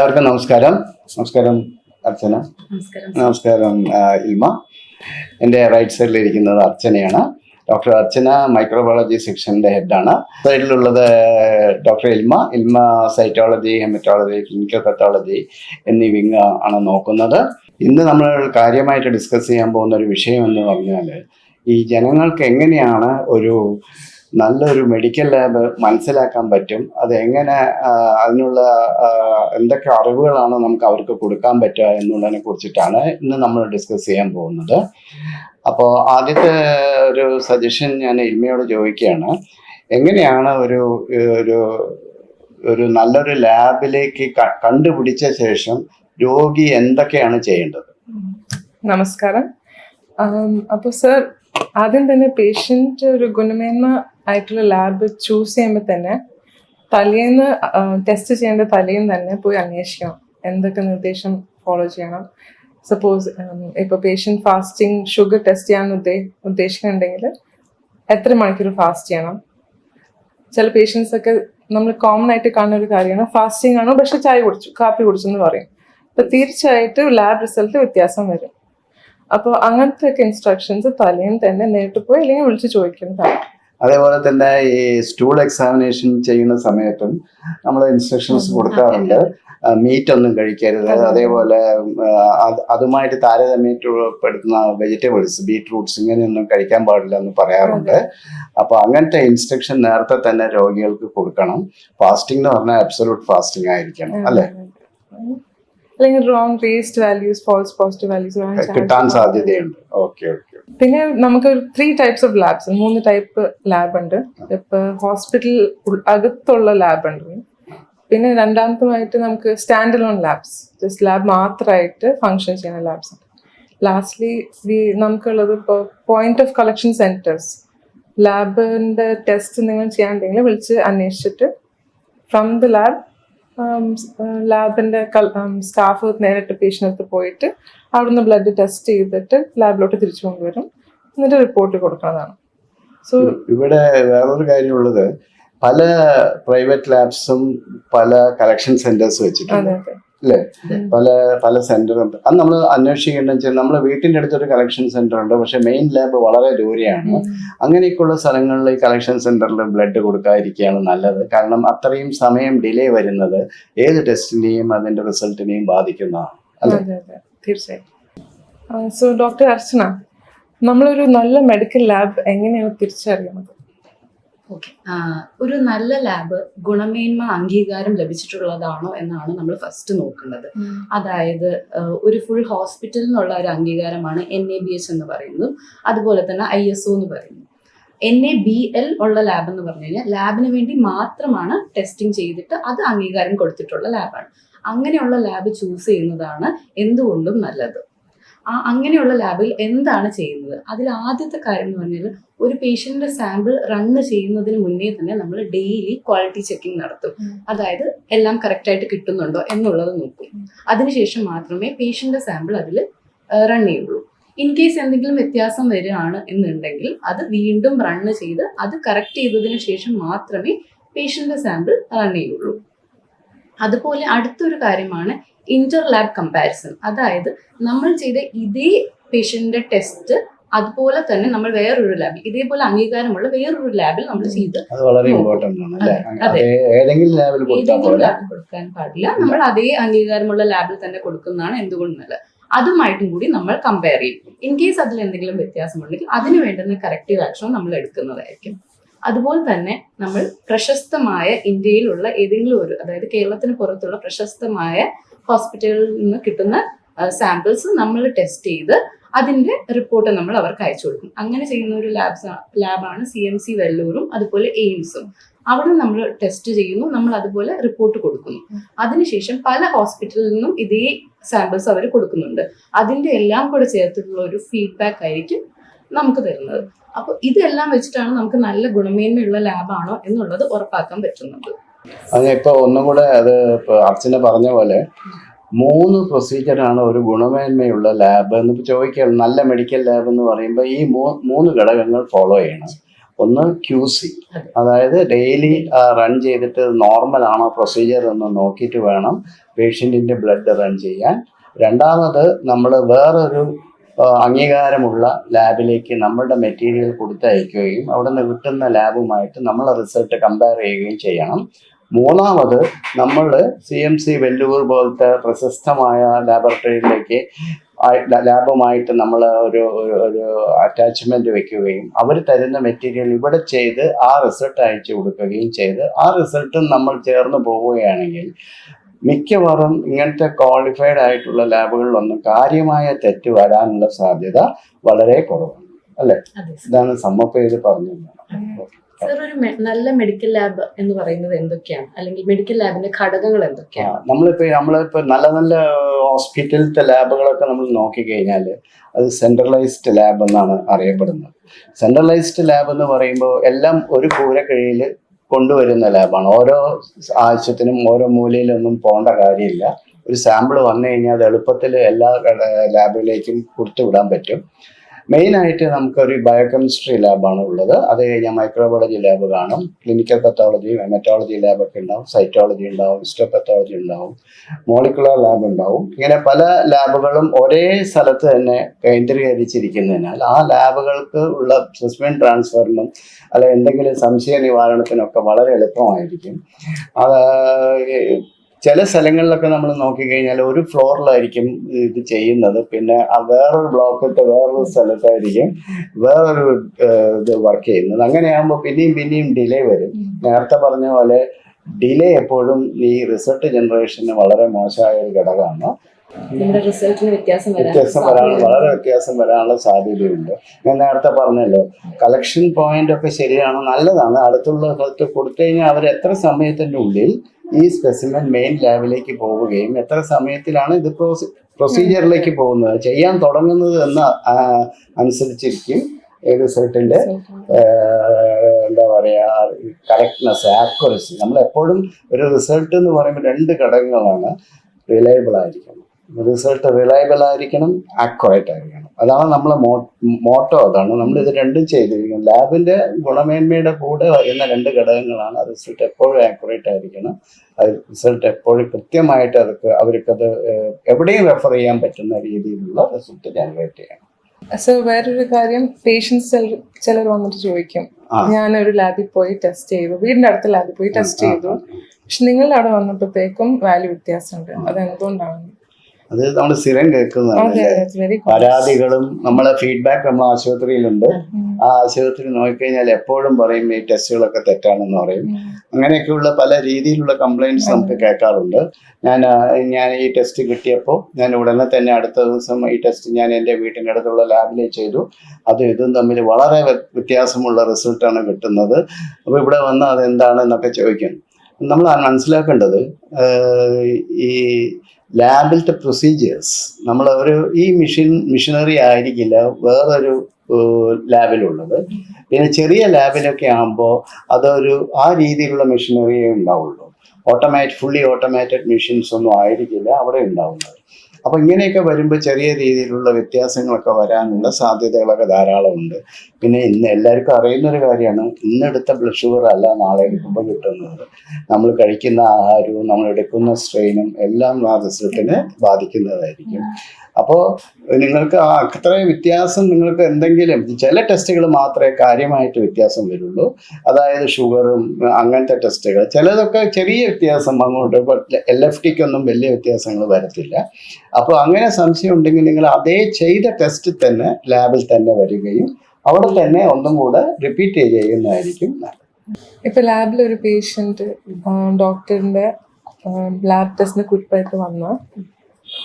എല്ലാവർക്കും നമസ്കാരം. നമസ്കാരം അർച്ചന. നമസ്കാരം. ഇൽമ. എന്റെ റൈറ്റ് സൈഡിൽ ഇരിക്കുന്നത് അർച്ചനയാണ്. ഡോക്ടർ അർച്ചന മൈക്രോബയോളജി സെക്ഷന്റെ ഹെഡാണ് സൈഡിലുള്ളത് doctor Ilma. Ilma cytology haematology clinical pathology എന്നീ വിങ് ആണ് നോക്കുന്നത്. ഇന്ന് നമ്മൾ കാര്യമായിട്ട് ഡിസ്കസ് ചെയ്യാൻ പോകുന്ന ഒരു വിഷയം എന്ന് പറഞ്ഞാൽ ഈ ജനങ്ങൾക്ക് എങ്ങനെയാണ് ഒരു നല്ലൊരു മെഡിക്കൽ ലാബ് മനസ്സിലാക്കാൻ പറ്റും. അത് എങ്ങനെ അതിനുള്ള എന്തൊക്കെ അറിവുകളാണ് നമുക്ക് അവർക്ക് കൊടുക്കാൻ പറ്റുക എന്നുള്ളതിനെ കുറിച്ചിട്ടാണ് ഇന്ന് നമ്മൾ ഡിസ്കസ് ചെയ്യാൻ പോകുന്നത്. അപ്പോൾ ആദ്യത്തെ ഒരു സജഷൻ ഞാൻ ഇൽമയോട് ചോദിക്കുകയാണ്. എങ്ങനെയാണ് ഒരു ഒരു ഒരു നല്ലൊരു ലാബിലേക്ക് കണ്ടുപിടിച്ച ശേഷം രോഗി എന്തൊക്കെയാണ് ചെയ്യേണ്ടത്? നമസ്കാരം. അപ്പോൾ സർ ആദ്യം തന്നെ പേഷ്യന്റ് ഒരു ഗുണമേന്മ ആയിട്ടുള്ള ലാബ് ചൂസ് ചെയ്യുമ്പോൾ തന്നെ തലേന്ന് ടെസ്റ്റ് ചെയ്യേണ്ട തലേന്ന് തന്നെ പോയി അന്വേഷിക്കണം. എന്തൊക്കെ നിർദ്ദേശം ഫോളോ ചെയ്യണം. സപ്പോസ് ഇപ്പോൾ പേഷ്യന്റ് ഫാസ്റ്റിംഗ് ഷുഗർ ടെസ്റ്റ് ചെയ്യാൻ ഉദ്ദേ ഉദ്ദേശിക്കുന്നുണ്ടെങ്കിൽ എത്ര മണിക്കൂർ ഫാസ്റ്റ് ചെയ്യണം? ചില പേഷ്യൻസ് ഒക്കെ നമ്മൾ കോമൺ ആയിട്ട് കാണുന്ന ഒരു കാര്യമാണ് ഫാസ്റ്റിംഗ് ആണോ? പക്ഷെ ചായ കുടിച്ചു കാപ്പി കുടിച്ചു എന്ന് പറയും. അപ്പൊ തീർച്ചയായിട്ടും ലാബ് റിസൾട്ട് വ്യത്യാസം വരും. അപ്പോൾ അങ്ങനത്തെ ഒക്കെ ഇൻസ്ട്രക്ഷൻസ് തലേന്ന് തന്നെ നേരിട്ട് പോയി അല്ലെങ്കിൽ വിളിച്ച് ചോദിക്കുന്നതാണ് അതേപോലെ തന്നെ ഈ സ്റ്റൂൾ എക്സാമിനേഷൻ ചെയ്യുന്ന സമയത്തും നമ്മൾ ഇൻസ്ട്രക്ഷൻസ് കൊടുക്കാറുണ്ട്. മീറ്റ് ഒന്നും കഴിക്കരുത്. അതേപോലെ അതുമായിട്ട് താരതമ്യപ്പെടുത്തുന്ന വെജിറ്റബിൾസ് ബീട്രൂട്ട്സ് ഇങ്ങനെയൊന്നും കഴിക്കാൻ പാടില്ല എന്ന് പറയാറുണ്ട്. അപ്പോൾ അങ്ങനത്തെ ഇൻസ്ട്രക്ഷൻ നേരത്തെ തന്നെ രോഗികൾക്ക് കൊടുക്കണം. ഫാസ്റ്റിംഗ് എന്ന് പറഞ്ഞാൽ അബ്സലൂട്ട് ഫാസ്റ്റിംഗ് ആയിരിക്കണം അല്ലെ? അല്ലെങ്കിൽ wrong raised values false positive values കിട്ടാൻ സാധ്യതയുണ്ട്. ഓക്കെ ഓക്കെ പിന്നെ നമുക്ക് ത്രീ ടൈപ്സ് ഓഫ് ലാബ്സ് മൂന്ന് ടൈപ്പ് ലാബ് ഉണ്ട്. ഇപ്പൊ ഹോസ്പിറ്റൽ അകത്തുള്ള ലാബ് ഉണ്ട്. പിന്നെ രണ്ടാമതുമായിട്ട് നമുക്ക് standalone labs just lab മാത്രമായിട്ട് ഫങ്ഷൻ ചെയ്യുന്ന ലാബ്സ് ഉണ്ട്. ലാസ്റ്റ്ലി നമുക്കുള്ളത് ഇപ്പോൾ പോയിന്റ് ഓഫ് കളക്ഷൻ സെന്റേഴ്സ് ലാബിന്റെ ടെസ്റ്റ് നിങ്ങൾ ചെയ്യാണ്ടെങ്കിൽ വിളിച്ച് അന്വേഷിച്ചിട്ട് ഫ്രം ദ ലാബ് ലാബിന്റെ സ്റ്റാഫ് നേരിട്ട് പേഷ്യന്റ് പോയിട്ട് അവിടുന്ന് ബ്ലഡ് ടെസ്റ്റ് ചെയ്തിട്ട് ലാബിലോട്ട് തിരിച്ചു കൊണ്ടുവരും. എന്നിട്ട് റിപ്പോർട്ട് കൊടുക്കുന്നതാണ് സോ ഇവിടെ വേറൊരു കാര്യമുള്ളത് പല പ്രൈവറ്റ് ലാബ്സും പല കളക്ഷൻ സെന്റേഴ്സ് വെച്ചിട്ടുണ്ട്. അല്ലേ? പല പല സെന്റർ അത് നമ്മൾ അന്വേഷിക്കേണ്ടത് വെച്ചാൽ നമ്മുടെ വീട്ടിന്റെ അടുത്തൊരു കളക്ഷൻ സെന്റർ ഉണ്ട്. പക്ഷെ മെയിൻ ലാബ് വളരെ ദൂരെയാണ്. അങ്ങനെയൊക്കെയുള്ള സ്ഥലങ്ങളിൽ ഈ കളക്ഷൻ സെന്ററിൽ ബ്ലഡ് കൊടുക്കാതിരിക്കുകയാണ് നല്ലത്. കാരണം അത്രയും സമയം ഡിലേ വരുന്നത് ഏത് ടെസ്റ്റിനെയും അതിന്റെ റിസൾട്ടിനെയും ബാധിക്കുന്നതാണ്. അല്ലേ? തീർച്ചയായും. സോ ഡോക്ടർ അർച്ചന നമ്മളൊരു നല്ല മെഡിക്കൽ ലാബ് എങ്ങനെയാണ് തിരിച്ചറിയുന്നത്? ഓക്കെ ഒരു നല്ല ലാബ് ഗുണമേന്മ അംഗീകാരം ലഭിച്ചിട്ടുള്ളതാണോ എന്നാണ് നമ്മൾ ഫസ്റ്റ് നോക്കുന്നത്. അതായത് ഒരു ഫുൾ ഹോസ്പിറ്റൽ എന്നുള്ള ഒരു അംഗീകാരമാണ് എൻ എ ബി എച്ച് എന്ന് പറയുന്നതും അതുപോലെ തന്നെ ഐ എസ് ഒ എന്ന് പറയുന്നു. എൻ എ ബി എൽ ഉള്ള ലാബ് എന്ന് പറഞ്ഞു കഴിഞ്ഞാൽ ലാബിന് വേണ്ടി മാത്രമാണ് ടെസ്റ്റിംഗ് ചെയ്തിട്ട് അത് അംഗീകാരം കൊടുത്തിട്ടുള്ള ലാബാണ് അങ്ങനെയുള്ള ലാബ് ചൂസ് ചെയ്യുന്നതാണ് എന്തുകൊണ്ടും നല്ലത്. ആ അങ്ങനെയുള്ള ലാബിൽ എന്താണ് ചെയ്യുന്നത്? അതിൽ ആദ്യത്തെ കാര്യം എന്ന് പറഞ്ഞാൽ ഒരു പേഷ്യന്റിന്റെ സാമ്പിൾ റണ്ണ് ചെയ്യുന്നതിന് മുന്നേ തന്നെ നമ്മൾ ഡെയിലി ക്വാളിറ്റി ചെക്കിംഗ് നടത്തും. അതായത് എല്ലാം കറക്റ്റ് ആയിട്ട് കിട്ടുന്നുണ്ടോ എന്നുള്ളത് നോക്കും. അതിനുശേഷം മാത്രമേ പേഷ്യന്റിന്റെ സാമ്പിൾ അതിൽ റൺ ചെയ്യുള്ളൂ. ഇൻ കേസ് എന്തെങ്കിലും വ്യത്യാസം വരികയാണ് എന്നുണ്ടെങ്കിൽ അത് വീണ്ടും റണ്ണ് ചെയ്ത് അത് കറക്റ്റ് ചെയ്തതിന് ശേഷം മാത്രമേ പേഷ്യന്റിന്റെ സാമ്പിൾ റൺ ചെയ്യുള്ളൂ. അതുപോലെ അടുത്തൊരു കാര്യമാണ് ഇന്റർ ലാബ് കമ്പാരിസൺ അതായത് നമ്മൾ ചെയ്ത ഇതേ പേഷ്യന്റിന്റെ ടെസ്റ്റ് അതുപോലെ തന്നെ നമ്മൾ വേറൊരു ലാബിൽ ഇതേപോലെ അംഗീകാരമുള്ള വേറൊരു ലാബിൽ നമ്മൾ ചെയ്ത് അത് വളരെ ഇമ്പോർട്ടന്റ് ആണ് ഏതെങ്കിലും ലാബിൽ കൊടുക്കാൻ പാടില്ല. നമ്മൾ അതേ അംഗീകാരമുള്ള ലാബിൽ തന്നെ കൊടുക്കുന്നതാണ് എന്തുകൊണ്ട് നല്ലത് അതുമായിട്ടും കൂടി നമ്മൾ കമ്പയർ ചെയ്യും. ഇൻ കേസ് അതിൽ എന്തെങ്കിലും വ്യത്യാസമുണ്ടെങ്കിൽ അതിന് വേണ്ടുന്ന കറക്റ്റീവ് ആക്ഷൻ നമ്മൾ എടുക്കുന്നതായിരിക്കും. അതുപോലെ തന്നെ നമ്മൾ പ്രശസ്തമായ ഇന്ത്യയിലുള്ള ഏതെങ്കിലും ഒരു അതായത് കേരളത്തിന് പുറത്തുള്ള പ്രശസ്തമായ ഹോസ്പിറ്റലിൽ നിന്ന് കിട്ടുന്ന സാമ്പിൾസ് നമ്മൾ ടെസ്റ്റ് ചെയ്ത് അതിന്റെ റിപ്പോർട്ട് നമ്മൾ അവർക്ക് അയച്ചു കൊടുക്കും. അങ്ങനെ ചെയ്യുന്ന ഒരു ലാബ്സ് ലാബാണ് സി എം സി വെല്ലൂരും അതുപോലെ എയിംസും അവിടെ നമ്മൾ ടെസ്റ്റ് ചെയ്യുന്നു നമ്മൾ അതുപോലെ റിപ്പോർട്ട് കൊടുക്കുന്നു. അതിനുശേഷം പല ഹോസ്പിറ്റലിൽ നിന്നും ഇതേ സാമ്പിൾസ് അവർ കൊടുക്കുന്നുണ്ട്. അതിന്റെ എല്ലാം കൂടെ ചേർത്തിട്ടുള്ള ഒരു ഫീഡ്ബാക്ക് ആയിരിക്കും നമുക്ക് തരുന്നത്. അപ്പോൾ ഇതെല്ലാം വെച്ചിട്ടാണ് നമുക്ക് നല്ല ഗുണമേന്മയുള്ള ലാബാണോ എന്നുള്ളത് ഉറപ്പാക്കാൻ പറ്റുന്നത്. അത് ഇപ്പൊ ഒന്നും കൂടെ അത് അർച്ചന പറഞ്ഞ പോലെ മൂന്ന് പ്രൊസീജിയറാണ് ഒരു ഗുണമേന്മയുള്ള ലാബ് എന്ന് ചോദിക്കുകയാണ്. നല്ല മെഡിക്കൽ ലാബ് എന്ന് പറയുമ്പോൾ ഈ മൂന്ന് ഘടകങ്ങൾ ഫോളോ ചെയ്യണം. ഒന്ന് ക്യൂ സി അതായത് ഡെയിലി റൺ ചെയ്തിട്ട് നോർമൽ ആണോ പ്രൊസീജിയർ എന്ന് നോക്കിയിട്ട് വേണം പേഷ്യന്റിന്റെ ബ്ലഡ് റൺ ചെയ്യാൻ. രണ്ടാമത് നമ്മൾ വേറൊരു അംഗീകാരമുള്ള ലാബിലേക്ക് നമ്മളുടെ മെറ്റീരിയൽ കൊടുത്തയക്കുകയും അവിടെ നിന്ന് കിട്ടുന്ന ലാബുമായിട്ട് നമ്മൾ റിസൾട്ട് കമ്പയർ ചെയ്യുകയും ചെയ്യണം. മൂന്നാമത് നമ്മൾ സി എം സി വെല്ലൂർ പോലത്തെ പ്രശസ്തമായ ലാബറട്ടറിയിലേക്ക് ലാബുമായിട്ട് നമ്മൾ ഒരു ഒരു- അറ്റാച്ച്മെന്റ് വെക്കുകയും അവർ തരുന്ന മെറ്റീരിയൽ ഇവിടെ ചെയ്ത് ആ റിസൾട്ട് അയച്ചു കൊടുക്കുകയും ചെയ്ത് ആ റിസൾട്ടും നമ്മൾ ചേർന്ന് പോവുകയാണെങ്കിൽ മിക്കവാറും ഇങ്ങനത്തെ ക്വാളിഫൈഡ് ആയിട്ടുള്ള ലാബുകളിലൊന്നും കാര്യമായ തെറ്റ് വരാനുള്ള സാധ്യത വളരെ കുറവാണ് അല്ലെ? ഇതാണ് സമ്മപ്പ് ചെയ്ത് പറഞ്ഞു ഒരു നല്ല മെഡിക്കൽ ലാബ് എന്ന് പറയുന്നത് എന്തൊക്കെയാണ്? അല്ലെങ്കിൽ മെഡിക്കൽ ലാബിന്റെ ഘടകങ്ങൾ എന്തൊക്കെയാണ്? നമ്മളിപ്പോ നമ്മളിപ്പോ നല്ല നല്ല ഹോസ്പിറ്റലിലത്തെ ലാബുകളൊക്കെ നമ്മൾ നോക്കിക്കഴിഞ്ഞാൽ അത് സെൻട്രലൈസ്ഡ് ലാബ് എന്നാണ് അറിയപ്പെടുന്നത്. സെൻട്രലൈസ്ഡ് ലാബ് എന്ന് പറയുമ്പോൾ എല്ലാം ഒരു കൂരക്കഴിയിൽ കൊണ്ടുവരുന്ന ലാബാണ്. ഓരോ ആവശ്യത്തിനും ഓരോ മൂലയിലൊന്നും പോകേണ്ട കാര്യമില്ല. ഒരു സാമ്പിൾ വന്നു കഴിഞ്ഞാൽ അത് എളുപ്പത്തിൽ എല്ലാ ലാബിലേക്കും കൊടുത്തുവിടാൻ പറ്റും. മെയിനായിട്ട് നമുക്കൊരു ബയോകെമിസ്ട്രി ലാബാണ് ഉള്ളത്. അത് കഴിഞ്ഞാൽ മൈക്രോബയോളജി ലാബ് കാണും. ക്ലിനിക്കൽ പത്തോളജി മെറ്റോളജി ലാബൊക്കെ ഉണ്ടാവും. സൈറ്റോളജി ഉണ്ടാവും. ഹിസ്റ്റോപത്തോളജി ഉണ്ടാവും. മോളിക്കുലർ ലാബ് ഉണ്ടാവും. ഇങ്ങനെ പല ലാബുകളും ഒരേ സ്ഥലത്ത് തന്നെ കേന്ദ്രീകരിച്ചിരിക്കുന്നതിനാൽ ആ ലാബുകൾക്ക് ഉള്ള സ്പെസിമെൻ ട്രാൻസ്ഫറിനും അല്ല എന്തെങ്കിലും സംശയ നിവാരണത്തിനൊക്കെ വളരെ എളുപ്പമായിരിക്കും. അത് ചില സ്ഥലങ്ങളിലൊക്കെ നമ്മൾ നോക്കിക്കഴിഞ്ഞാൽ ഒരു ഫ്ലോറിലായിരിക്കും ഇത് ചെയ്യുന്നത്. പിന്നെ ആ വേറൊരു ബ്ലോക്കിലത്തെ വേറൊരു സ്ഥലത്തായിരിക്കും വേറൊരു ഇത് വർക്ക് ചെയ്യുന്നത്. അങ്ങനെയാകുമ്പോൾ പിന്നെയും പിന്നെയും ഡിലേ വരും. നേരത്തെ പറഞ്ഞ പോലെ ഡിലേ എപ്പോഴും ഈ റിസൾട്ട് ജനറേഷന് വളരെ മോശമായ ഒരു ഘടകമാണ്. വ്യത്യാസം വരാൻ സാധ്യതയുണ്ട്. വളരെ വ്യത്യാസം വരാനുള്ള സാധ്യതയുണ്ട്. ഞാൻ നേരത്തെ പറഞ്ഞല്ലോ കളക്ഷൻ പോയിന്റ് ഒക്കെ ശരിയാണ് നല്ലതാണ്. അടുത്തുള്ള സ്ഥലത്ത് കൊടുത്തു കഴിഞ്ഞാൽ അവർ എത്ര സമയത്തിന്റെ ഉള്ളിൽ ഈ സ്പെസിമെൻ മെയിൻ ലാബിലേക്ക് പോവുകയും എത്ര സമയത്തിലാണ് ഇത് പ്രൊസീജിയറിലേക്ക് പോകുന്നത് ചെയ്യാൻ തുടങ്ങുന്നത് എന്ന് അനുസരിച്ചിരിക്കും ഈ റിസൾട്ടിന്റെ എന്താ പറയുക കറക്റ്റ്നെസ് ആക്യുറസി നമ്മൾ എപ്പോഴും ഒരു റിസൾട്ട് എന്ന് പറയുമ്പോൾ രണ്ട് ഘടകങ്ങളാണ്. റിലയബിൾ ആയിരിക്കണം. റിസൾട്ട് റിലയബിൾ ആയിരിക്കണം ആക്യുറേറ്റ് ആയിരിക്കണം. അതാണ് നമ്മളെ മോട്ടോ അതാണ് നമ്മൾ ഇത് രണ്ടും ചെയ്തിരിക്കുന്നത്. ലാബിന്റെ ഗുണമേന്മയുടെ കൂടെ വരുന്ന രണ്ട് ഘടകങ്ങളാണ്. റിസൾട്ട് എപ്പോഴും ആക്യുറേറ്റ് ആയിരിക്കണം. അത് റിസൾട്ട് എപ്പോഴും കൃത്യമായിട്ട് അതൊക്കെ അവർക്കത് എവിടെയും റെഫർ ചെയ്യാൻ പറ്റുന്ന രീതിയിലുള്ള റിസൾട്ട് ജനറേറ്റ് ചെയ്യണം. സോ വേറൊരു കാര്യം. പേഷ്യൻസ് ചിലർ വന്നിട്ട് ചോദിക്കും. ഞാൻ ഞാനൊരു ലാബിൽ പോയി ടെസ്റ്റ് ചെയ്തു. വീടിന്റെ അടുത്ത ലാബിൽ പോയി ടെസ്റ്റ് ചെയ്തു. പക്ഷെ നിങ്ങളുടെ അവിടെ വന്നപ്പോഴത്തേക്കും വാല്യൂ വ്യത്യാസമുണ്ട്. അത് എന്തുകൊണ്ടാണ് അത് നമ്മൾ സ്ഥിരം കേൾക്കുന്നതാണ് പരാതികളും നമ്മളെ ഫീഡ്ബാക്ക് നമ്മൾ ആശുപത്രിയിലുണ്ട്. ആ ആശുപത്രി നോക്കിക്കഴിഞ്ഞാൽ എപ്പോഴും പറയും ഈ ടെസ്റ്റുകളൊക്കെ തെറ്റാണെന്ന് പറയും. അങ്ങനെയൊക്കെയുള്ള പല രീതിയിലുള്ള കംപ്ലൈന്റ്സ് നമുക്ക് കേൾക്കാറുണ്ട്. ഞാൻ ഞാൻ ഈ ടെസ്റ്റ് കിട്ടിയപ്പോൾ ഞാൻ ഉടനെ തന്നെ അടുത്ത ദിവസം ഈ ടെസ്റ്റ് ഞാൻ എന്റെ വീട്ടിന്റെ അടുത്തുള്ള ലാബിൽ ചെയ്തു. അതും ഇതും തമ്മിൽ വളരെ വ്യ- വ്യത്യാസമുള്ള റിസൾട്ടാണ് കിട്ടുന്നത്. അപ്പോൾ ഇവിടെ വന്ന് അതെന്താണെന്നൊക്കെ ചോദിക്കും. നമ്മൾ മനസ്സിലാക്കേണ്ടത് ഈ ലാബിലത്തെ പ്രൊസീജിയേഴ്സ് നമ്മൾ ഒരു ഈ മെഷീൻ മെഷീനറി ആയിരിക്കില്ല വേറൊരു ലാബിലുള്ളത്. പിന്നെ ചെറിയ ലാബിലൊക്കെ ആകുമ്പോൾ അതൊരു ആ രീതിയിലുള്ള മെഷീനറിയേ ഉണ്ടാവുള്ളൂ. ഓട്ടോമാറ്റിക് ഫുള്ളി ഓട്ടോമാറ്റഡ് മെഷീൻസ് ഒന്നും ആയിരിക്കില്ല അവിടെ ഉണ്ടാവുന്നത്. അപ്പോൾ ഇങ്ങനെയൊക്കെ വരുമ്പോൾ ചെറിയ രീതിയിലുള്ള വ്യത്യാസങ്ങളൊക്കെ വരാനുള്ള സാധ്യതകളൊക്കെ ധാരാളമുണ്ട് പിന്നെ ഇന്ന് എല്ലാവർക്കും അറിയുന്ന ഒരു കാര്യമാണ് ഇന്നെടുത്ത ബ്ലഡ് ഷുഗർ അല്ല നാളെ എടുക്കുമ്പോൾ കിട്ടുന്നത്. നമ്മൾ കഴിക്കുന്ന ആഹാരവും നമ്മൾ എടുക്കുന്ന സ്ട്രെയിനും എല്ലാം ആ റിസൾട്ടിനെ ബാധിക്കുന്നതായിരിക്കും. അപ്പോൾ നിങ്ങൾക്ക് ആ അത്ര വ്യത്യാസം നിങ്ങൾക്ക് എന്തെങ്കിലും ചില ടെസ്റ്റുകൾ മാത്രമേ കാര്യമായിട്ട് വ്യത്യാസം വരുള്ളൂ. അതായത് ഷുഗറും അങ്ങനത്തെ ടെസ്റ്റുകൾ ചിലതൊക്കെ ചെറിയ വ്യത്യാസം അങ്ങോട്ട് എൽ എഫ് ടിക്കൊന്നും വലിയ വ്യത്യാസങ്ങൾ വരത്തില്ല. അപ്പോൾ അങ്ങനെ സംശയം ഉണ്ടെങ്കിൽ നിങ്ങൾ അതേ ചെയ്ത ടെസ്റ്റ് തന്നെ ലാബിൽ തന്നെ വരികയും അവിടെ തന്നെ ഒന്നും കൂടെ റിപ്പീറ്റ് ചെയ്യുന്നതായിരിക്കും നല്ലത്. ഇപ്പൊ ലാബിൽ ഒരു പേഷ്യന്റ് ഡോക്ടറിന്റെ ലാബ് ടെസ്റ്റിന് കുറിപ്പായിട്ട് വന്ന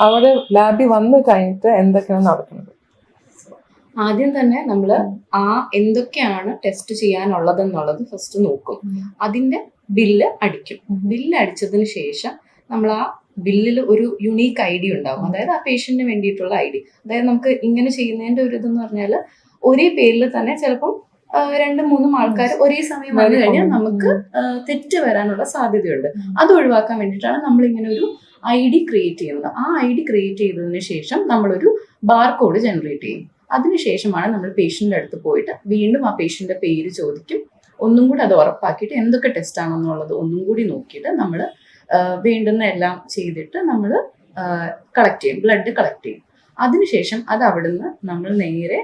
അവിടെ ലാബിൽ വന്നു കഴിഞ്ഞിട്ട് എന്തൊക്കെയാണ് നടക്കുന്നത്? ആദ്യം തന്നെ നമ്മൾ ആ എന്തൊക്കെയാണ് ടെസ്റ്റ് ചെയ്യാനുള്ളതെന്നുള്ളത് ഫസ്റ്റ് നോക്കും. അതിന്റെ ബില്ല് അടിക്കും. ബില്ല് അടിച്ചതിന് ശേഷം നമ്മൾ ആ ബില്ലിൽ ഒരു യുണീക്ക് ഐ ഡി ഉണ്ടാവും. അതായത് ആ പേഷ്യന്റിന് വേണ്ടിയിട്ടുള്ള ഐ ഡി. അതായത് നമുക്ക് ഇങ്ങനെ ചെയ്യുന്നതിന്റെ ഒരു ഇതെന്ന് പറഞ്ഞാൽ ഒരേ പേരിൽ തന്നെ ചിലപ്പം രണ്ടും മൂന്നും ആൾക്കാർ ഒരേ സമയം വന്നു കഴിഞ്ഞാൽ നമുക്ക് തെറ്റ് വരാനുള്ള സാധ്യതയുണ്ട്. അത് ഒഴിവാക്കാൻ വേണ്ടിയിട്ടാണ് നമ്മൾ ഇങ്ങനെ ഒരു ഐ ഡി ക്രിയേറ്റ് ചെയ്യുന്നത്. ആ ഐ ഡി ക്രിയേറ്റ് ചെയ്തതിന് ശേഷം നമ്മളൊരു ബാർ കോഡ് ജനറേറ്റ് ചെയ്യും അതിനുശേഷമാണ് നമ്മൾ പേഷ്യന്റെ അടുത്ത് പോയിട്ട് വീണ്ടും ആ പേഷ്യന്റിന്റെ പേര് ചോദിക്കും. ഒന്നും കൂടി അത് ഉറപ്പാക്കിയിട്ട് എന്തൊക്കെ ടെസ്റ്റ് ആണെന്നുള്ളത് ഒന്നും കൂടി നോക്കിയിട്ട് നമ്മൾ വേണ്ടുന്ന എല്ലാം ചെയ്തിട്ട് നമ്മൾ കളക്ട് ചെയ്യും ബ്ലഡ് കളക്ട് ചെയ്യും. അതിനുശേഷം അത് അവിടുന്ന് നമ്മൾ നേരെ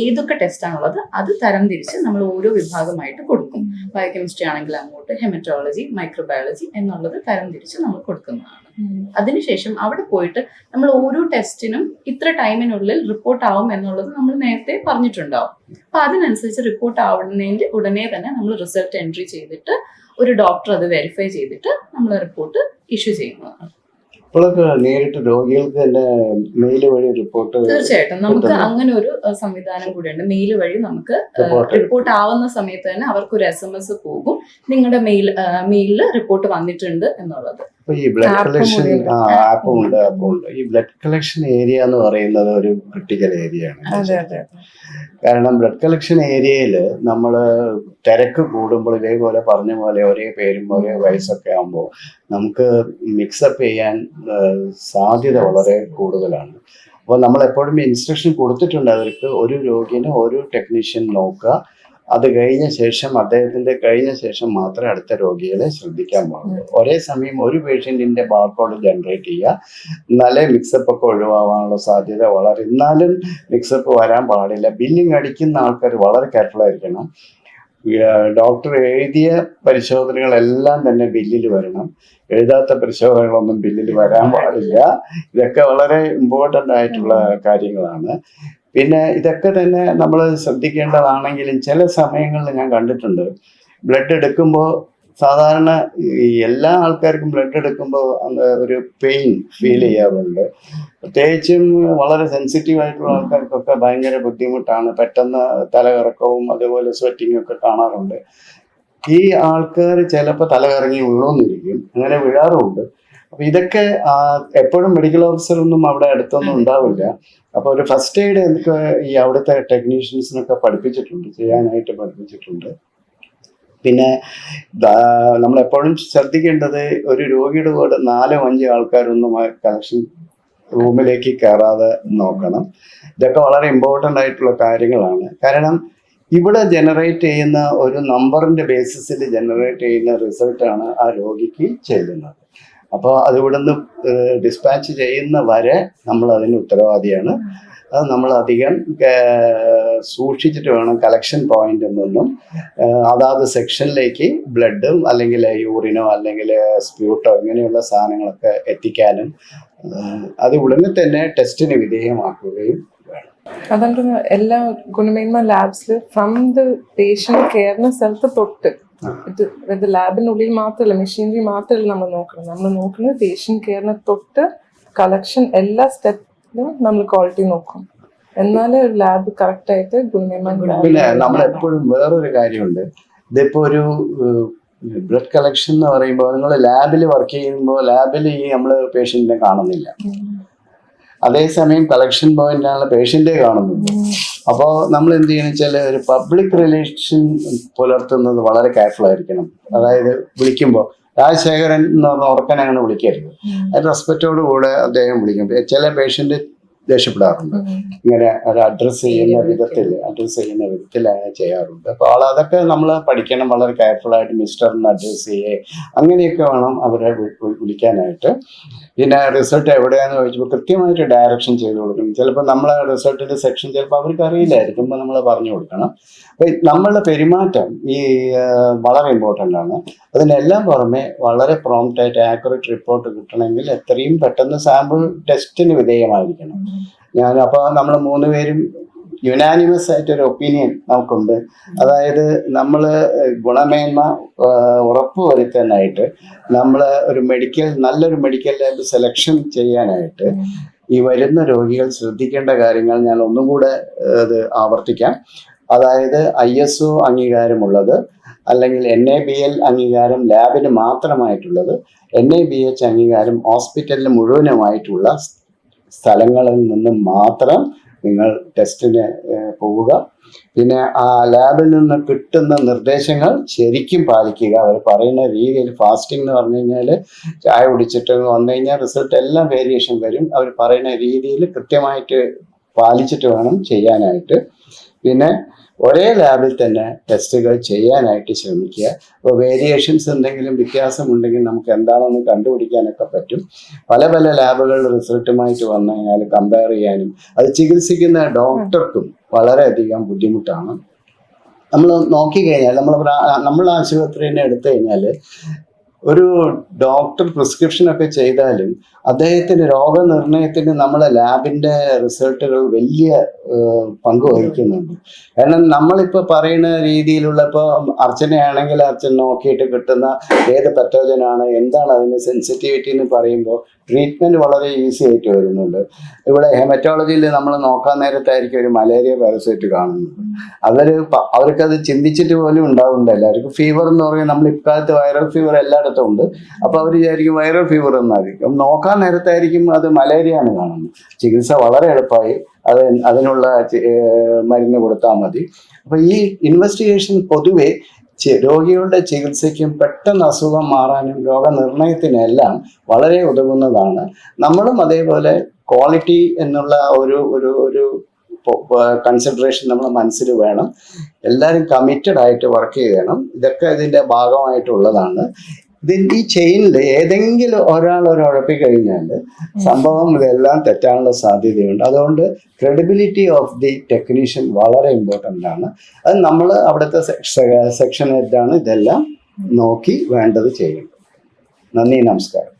ഏതൊക്കെ ടെസ്റ്റാണുള്ളത് അത് തരംതിരിച്ച് നമ്മൾ ഓരോ വിഭാഗമായിട്ട് കൊടുക്കും. ബയോകെമിസ്ട്രി ആണെങ്കിൽ അങ്ങോട്ട് ഹെമറ്റോളജി മൈക്രോബയോളജി എന്നുള്ളത് തരം തിരിച്ച് നമ്മൾ കൊടുക്കുന്നതാണ്. അതിനുശേഷം അവിടെ പോയിട്ട് നമ്മൾ ഓരോ ടെസ്റ്റിനും ഇത്ര ടൈമിനുള്ളിൽ റിപ്പോർട്ട് ആവും എന്നുള്ളത് നമ്മൾ നേരത്തെ പറഞ്ഞിട്ടുണ്ടാവും. അപ്പൊ അതിനനുസരിച്ച് റിപ്പോർട്ട് ആവുന്നതിന്റെ ഉടനെ തന്നെ നമ്മൾ റിസൾട്ട് എൻട്രി ചെയ്തിട്ട് ഒരു ഡോക്ടർ അത് വെരിഫൈ ചെയ്തിട്ട് നമ്മൾ റിപ്പോർട്ട് ഇഷ്യൂ ചെയ്യുന്നതാണ്. ഇപ്പോഴൊക്കെ നേരിട്ട് രോഗികൾക്ക് തന്നെ മെയിൽ വഴി റിപ്പോർട്ട് തീർച്ചയായിട്ടും. നമുക്ക് അങ്ങനെ ഒരു സംവിധാനം കൂടിയുണ്ട്. മെയിൽ വഴി നമുക്ക് റിപ്പോർട്ട് റിപ്പോർട്ട് ആവുന്ന സമയത്ത് തന്നെ അവർക്ക് ഒരു എസ് എം എസ് പോകും നിങ്ങളുടെ മെയിൽ മെയിലിൽ റിപ്പോർട്ട് വന്നിട്ടുണ്ട് എന്നുള്ളത്. ഇപ്പൊ ഈ ബ്ലഡ് കളക്ഷൻ. ആ ആപ്പും ഉണ്ട് ആപ്പും ഉണ്ട്. ഈ ബ്ലഡ് കളക്ഷൻ ഏരിയ എന്ന് പറയുന്നത് ഒരു ക്രിട്ടിക്കൽ ഏരിയ ആണ്. കാരണം ബ്ലഡ് കളക്ഷൻ ഏരിയയിൽ നമ്മൾ തിരക്ക് കൂടുമ്പോൾ ഇതേപോലെ പറഞ്ഞ പോലെ ഒരേ പേരും ഒരേ വയസ്സൊക്കെ ആകുമ്പോൾ നമുക്ക് മിക്സപ്പ് ചെയ്യാൻ സാധ്യത വളരെ കൂടുതലാണ്. അപ്പോൾ നമ്മൾ എപ്പോഴും ഇൻസ്ട്രക്ഷൻ കൊടുത്തിട്ടുണ്ട്. അവർക്ക് ഒരു രോഗിനെ ഒരു ടെക്നീഷ്യൻ നോക്കുക. അത് കഴിഞ്ഞ ശേഷം അദ്ദേഹത്തിന്റെ കഴിഞ്ഞ ശേഷം മാത്രമേ അടുത്ത രോഗികളെ ശ്രദ്ധിക്കാൻ പാടുള്ളൂ. ഒരേ സമയം ഒരു പേഷ്യന്റിന്റെ ബാർകോഡ് ജനറേറ്റ് ചെയ്യുക. എന്നാലേ മിക്സപ്പ് ഒക്കെ ഒഴിവാകാനുള്ള സാധ്യത വളരെ എന്നാലും മിക്സപ്പ് വരാൻ പാടില്ല. ബില്ലിംഗ് അടിക്കുന്ന ആൾക്കാർ വളരെ കെയർഫുൾ ആയിരിക്കണം. ഡോക്ടർ എഴുതിയ പരിശോധനകളെല്ലാം തന്നെ ബില്ലിൽ വരണം. എഴുതാത്ത പരിശോധനകളൊന്നും ബില്ലിൽ വരാൻ പാടില്ല. ഇതൊക്കെ വളരെ ഇമ്പോർട്ടന്റ് ആയിട്ടുള്ള കാര്യങ്ങളാണ്. പിന്നെ ഇതൊക്കെ തന്നെ നമ്മൾ ശ്രദ്ധിക്കേണ്ടതാണെങ്കിലും ചില സമയങ്ങളിൽ ഞാൻ കണ്ടിട്ടുണ്ട്. ബ്ലഡ് എടുക്കുമ്പോൾ സാധാരണ എല്ലാ ആൾക്കാർക്കും ബ്ലഡ് എടുക്കുമ്പോൾ ഒരു പെയിൻ ഫീൽ ചെയ്യാറുണ്ട്. പ്രത്യേകിച്ചും വളരെ സെൻസിറ്റീവ് ആയിട്ടുള്ള ആൾക്കാർക്കൊക്കെ ഭയങ്കര ബുദ്ധിമുട്ടാണ്. പെട്ടെന്ന് തലകറക്കവും അതുപോലെ സ്വെറ്റിങ്ങും ഒക്കെ കാണാറുണ്ട്. ഈ ആൾക്കാർ ചിലപ്പോൾ തലകറങ്ങി വീഴുന്നിരിക്കും അങ്ങനെ വീഴാറുമുണ്ട്. അപ്പൊ ഇതൊക്കെ എപ്പോഴും മെഡിക്കൽ ഓഫീസർ ഒന്നും അവിടെ അടുത്തൊന്നും ഉണ്ടാവില്ല. അപ്പൊ ഒരു ഫസ്റ്റ് എയ്ഡ് എനിക്ക് ഈ അവിടുത്തെ ടെക്നീഷ്യൻസിനൊക്കെ പഠിപ്പിച്ചിട്ടുണ്ട് ചെയ്യാനായിട്ട് പഠിപ്പിച്ചിട്ടുണ്ട്. പിന്നെ നമ്മൾ എപ്പോഴും ശ്രദ്ധിക്കേണ്ടത് ഒരു രോഗിയുടെ കൂടെ നാലോ അഞ്ചോ ആൾക്കാരൊന്നും കണക്ഷൻ റൂമിലേക്ക് കയറാതെ നോക്കണം. ഇതൊക്കെ വളരെ ഇമ്പോർട്ടന്റ് ആയിട്ടുള്ള കാര്യങ്ങളാണ്. കാരണം ഇവിടെ ജനറേറ്റ് ചെയ്യുന്ന ഒരു നമ്പറിന്റെ ബേസിസിൽ ജനറേറ്റ് ചെയ്യുന്ന റിസൾട്ടാണ് ആ രോഗിക്ക് ചെല്ലുന്നത് അപ്പോൾ അത് ഇവിടുന്ന് ഡിസ്പാച്ച് ചെയ്യുന്ന വരെ നമ്മൾ അതിന് ഉത്തരവാദിയാണ്. അത് നമ്മൾ അധികം സൂക്ഷിച്ചിട്ട് വേണം കളക്ഷൻ പോയിന്റ് നിന്നും. അതാത് സെക്ഷനിലേക്ക് ബ്ലഡും അല്ലെങ്കിൽ യൂറിനോ അല്ലെങ്കിൽ സ്പ്യൂട്ടോ ഇങ്ങനെയുള്ള സാധനങ്ങളൊക്കെ എത്തിക്കാനും അത് ഉടനെ തന്നെ ടെസ്റ്റിന് വിധേയമാക്കുകയും അതുകൊണ്ട് എല്ലാ ഗുണമേന്മ ലാബ്സിൽ ഫ്രം ദ പേഷ്യന്റ് കെയറിന് സ്ഥലത്ത് തൊട്ട് ഇത് ഇത് ലാബിനുള്ളിൽ മാത്രമല്ല മെഷീനറി മാത്രമല്ല നമ്മൾ നോക്കുന്നത്. നമ്മൾ നോക്കുന്നത് പേഷ്യൻ കെയറിനെ തൊട്ട് കളക്ഷൻ എല്ലാ സ്റ്റെപ്പിലും നമ്മൾ ക്വാളിറ്റി നോക്കും. എന്നാലേ ഒരു ലാബ് കറക്റ്റ് ആയിട്ട് ഗുണമേന്മ പിന്നെ നമ്മൾ എപ്പോഴും വേറൊരു കാര്യമുണ്ട്. ഇതിപ്പോ ഒരു ബ്ലഡ് കളക്ഷൻ എന്ന് പറയുമ്പോൾ നിങ്ങൾ ലാബിൽ വർക്ക് ചെയ്യുമ്പോൾ ലാബിൽ ഈ നമ്മൾ പേഷ്യന്റിനെ കാണുന്നില്ല. അതേസമയം കളക്ഷൻ പോയിന്റാണ് പേഷ്യന്റെ കാണുന്നത് അപ്പോൾ നമ്മൾ എന്ത് ചെയ്യണം വെച്ചാൽ ഒരു പബ്ലിക് റിലേഷൻ പുലർത്തുന്നത് വളരെ കെയർഫുൾ ആയിരിക്കണം. അതായത് വിളിക്കുമ്പോൾ രാജശേഖരൻ എന്ന് പറഞ്ഞ ഉറക്കൻ അങ്ങനെ വിളിക്കരുത്. അത് റെസ്പെക്റ്റോട് കൂടെ അദ്ദേഹം വിളിക്കും. ചില പേഷ്യന്റ് ദേഷ്യപ്പെടാറുണ്ട്. ഇങ്ങനെ അത് അഡ്രസ്സ് ചെയ്യുന്ന വിധത്തിൽ അഡ്രസ്സ് ചെയ്യുന്ന വിധത്തിൽ അങ്ങനെ ചെയ്യാറുണ്ട്. അപ്പോൾ ആൾ അതൊക്കെ നമ്മൾ പഠിക്കണം വളരെ കെയർഫുൾ ആയിട്ട് മിസ്റ്ററിന് അഡ്രസ്സ് ചെയ്യേ അങ്ങനെയൊക്കെ വേണം അവരെ വിളിക്കാനായിട്ട്. പിന്നെ റിസൾട്ട് എവിടെയാണെന്ന് ചോദിച്ചപ്പോൾ കൃത്യമായിട്ട് ഡയറക്ഷൻ ചെയ്ത് കൊടുക്കണം. ചിലപ്പോൾ നമ്മൾ റിസൾട്ടിന്റെ സെക്ഷൻ ചിലപ്പോൾ അവർക്ക് അറിയില്ലായിരിക്കും അപ്പോൾ നമ്മൾ പറഞ്ഞു കൊടുക്കണം. അപ്പം നമ്മളുടെ പെരുമാറ്റം ഈ വളരെ ഇമ്പോർട്ടന്റ് ആണ്. അതിനെല്ലാം പുറമെ വളരെ പ്രോംപ്റ്റ് ആയിട്ട് ആക്യുറേറ്റ് റിപ്പോർട്ട് കിട്ടണമെങ്കിൽ എത്രയും പെട്ടെന്ന് സാമ്പിൾ ടെസ്റ്റിന് വിധേയമായിരിക്കണം. ഞാൻ അപ്പോൾ നമ്മൾ മൂന്ന് പേരും യുനാനിമസ് ആയിട്ടൊരു ഒപ്പീനിയൻ നമുക്കുണ്ട്. അതായത് നമ്മൾ ഗുണമേന്മ ഉറപ്പ് ഉറപ്പുവരുത്താനായിട്ട് നമ്മൾ ഒരു മെഡിക്കൽ നല്ലൊരു മെഡിക്കൽ ലാബ് സെലക്ഷൻ ചെയ്യാനായിട്ട് ഈ വരുന്ന രോഗികൾ ശ്രദ്ധിക്കേണ്ട കാര്യങ്ങൾ ഞാൻ ഒന്നും കൂടെ ഇത് ആവർത്തിക്കാം. അതായത് ഐ എസ് ഒ അംഗീകാരമുള്ളത് അല്ലെങ്കിൽ എൻ എ ബി എൽ അംഗീകാരം ലാബിന് മാത്രമായിട്ടുള്ളത് എൻ എ ബി എച്ച് അംഗീകാരം ഹോസ്പിറ്റലിന് മുഴുവനുമായിട്ടുള്ള സ്ഥലങ്ങളിൽ നിന്ന് മാത്രം നിങ്ങൾ ടെസ്റ്റിന് പോവുക. പിന്നെ ആ ലാബിൽ നിന്ന് കിട്ടുന്ന നിർദ്ദേശങ്ങൾ ശരിക്കും പാലിക്കുക. അവർ പറയുന്ന രീതിയിൽ ഫാസ്റ്റിംഗ് എന്ന് പറഞ്ഞു കഴിഞ്ഞാൽ ചായ കുടിച്ചിട്ട് വന്നു കഴിഞ്ഞാൽ റിസൾട്ട് എല്ലാം വേരിയേഷൻ വരും. അവർ പറയുന്ന രീതിയിൽ കൃത്യമായിട്ട് പാലിച്ചിട്ട് വേണം ചെയ്യാനായിട്ട്. പിന്നെ ഒരേ ലാബിൽ തന്നെ ടെസ്റ്റുകൾ ചെയ്യാനായിട്ട് ശ്രമിക്കുക. അപ്പോൾ വേരിയേഷൻസ് എന്തെങ്കിലും വ്യത്യാസമുണ്ടെങ്കിൽ നമുക്ക് എന്താണെന്ന് കണ്ടുപിടിക്കാനൊക്കെ പറ്റും. പല പല ലാബുകളുടെ റിസൾട്ടുമായിട്ട് വന്നു കഴിഞ്ഞാൽ കമ്പയർ ചെയ്യാനും അത് ചികിത്സിക്കുന്ന ഡോക്ടർക്കും വളരെയധികം ബുദ്ധിമുട്ടാണ്. നമ്മൾ നോക്കിക്കഴിഞ്ഞാൽ നമ്മൾ നമ്മൾ ആശുപത്രിനെ എടുത്തു കഴിഞ്ഞാൽ ഒരു ഡോക്ടർ പ്രിസ്ക്രിപ്ഷൻ ഒക്കെ ചെയ്താലും അദ്ദേഹത്തിന് രോഗനിർണയത്തിന് നമ്മളെ ലാബിന്റെ റിസൾട്ടുകൾ വലിയ പങ്ക് വഹിക്കുന്നുണ്ട്. കാരണം നമ്മളിപ്പോൾ പറയുന്ന രീതിയിലുള്ള ഇപ്പോൾ അർച്ചനയാണെങ്കിൽ അർച്ചന നോക്കിയിട്ട് കിട്ടുന്ന ഏത് പറ്റോജനാണ് എന്താണ് അതിന് സെൻസിറ്റിവിറ്റി എന്ന് പറയുമ്പോൾ ട്രീറ്റ്മെന്റ് വളരെ ഈസി ആയിട്ട് വരുന്നുണ്ട്. ഇവിടെ ഹെമറ്റോളജിയിൽ നമ്മൾ നോക്കാൻ നേരത്തായിരിക്കും ഒരു മലേറിയ പാരസൈറ്റ് കാണുന്നത്. അവർ അവർക്കത് ചിന്തിച്ചിട്ട് പോലും ഉണ്ടാവുന്നുണ്ട് എല്ലാവർക്കും ഫീവർ എന്ന് പറയുന്നത് നമ്മൾ ഇക്കാലത്ത് വൈറൽ ഫീവർ എല്ലായിടത്തും ഉണ്ട്. അപ്പോൾ അവർ വിചാരിക്കും വൈറൽ ഫീവർ എന്നായിരിക്കും. നോക്കാൻ നേരത്തായിരിക്കും അത് മലേറിയ ആണ് കാണുന്നത്. ചികിത്സ വളരെ എളുപ്പമായി. അത് അതിനുള്ള മരുന്ന് കൊടുത്താൽ മതി. അപ്പോൾ ഈ ഇൻവെസ്റ്റിഗേഷൻ പൊതുവെ രോഗികളുടെ ചികിത്സയ്ക്കും പെട്ടെന്ന് അസുഖം മാറാനും രോഗനിർണയത്തിനെല്ലാം വളരെ ഉതകുന്നതാണ്. നമ്മളും അതേപോലെ ക്വാളിറ്റി എന്നുള്ള ഒരു ഒരു ഒരു കൺസിഡറേഷൻ നമ്മൾ മനസ്സിൽ വേണം. എല്ലാവരും കമ്മിറ്റഡ് ആയിട്ട് വർക്ക് ചെയ്യണം. ഇതൊക്കെ ഇതിന്റെ ഭാഗമായിട്ടുള്ളതാണ്. ഇതിന്റെ ഈ ചെയിനിൽ ഏതെങ്കിലും ഒരാൾ ഒരു ഉഴപ്പി കഴിഞ്ഞാൽ സംഭവം ഇതെല്ലാം തെറ്റാനുള്ള സാധ്യതയുണ്ട്. അതുകൊണ്ട് ക്രെഡിബിലിറ്റി ഓഫ് ദി ടെക്നീഷ്യൻ വളരെ ഇമ്പോർട്ടന്റ് ആണ്. അത് നമ്മൾ അവിടുത്തെ സെക്ഷൻ ഹെഡാണ് ഇതെല്ലാം നോക്കി വേണ്ടത് ചെയ്യേണ്ടത് നന്ദി നമസ്കാരം.